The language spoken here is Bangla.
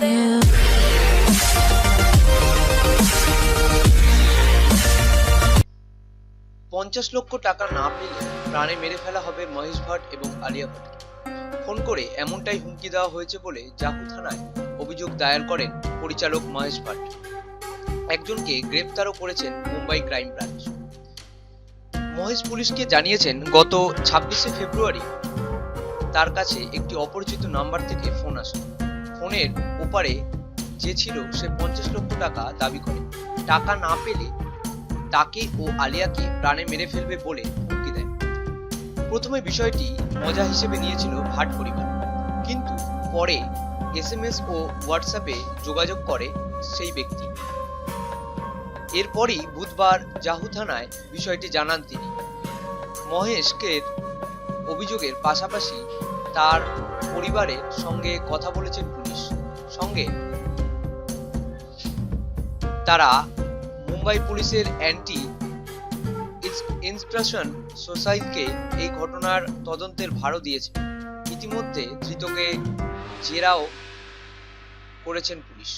পঞ্চাশ লক্ষ টাকা না পেলে প্রাণে মেরে ফেলা হবে মহেশ ভাট এবং আলিয়া ভাটকে ফোন করে এমনটাই হুমকি দেওয়া হয়েছে বলে জাহু থানায় অভিযোগ দায়ের করেন পরিচালক মহেশ ভাট। একজনকে গ্রেপ্তারও করেছেন মুম্বাই ক্রাইম ব্রাঞ্চ। মহেশ পুলিশকে জানিয়েছেন, গত ছাব্বিশে ফেব্রুয়ারি তার কাছে একটি অপরিচিত নাম্বার থেকে ফোন আসে ফোনের ওপারে যে ছিল সে পঞ্চাশ লক্ষ টাকা দাবি করে। টাকা না পেলে তাকে ও আলিয়াকে প্রাণে মেরে ফেলবে বলে হুমকি দেয়। প্রথমে বিষয়টি মজা হিসেবে নিয়েছিল ভাট পরিবার। কিন্তু পরে এসএমএস ও হোয়াটসঅ্যাপে যোগাযোগ করে সেই ব্যক্তি। এরপরই বুধবার জাহু থানায় বিষয়টি জানান তিনি। মহেশকে অভিযোগের পাশাপাশি তার পরিবারের সঙ্গে কথা বলেছেন পুলিশ। সঙ্গে তারা মুম্বাই পুলিশের অ্যান্টি ইন্সট্রাকশন সোসাইটিকে এই ঘটনার তদন্তের ভারও দিয়েছে। ইতিমধ্যে ধৃতকে জেরাও করেছেন পুলিশ.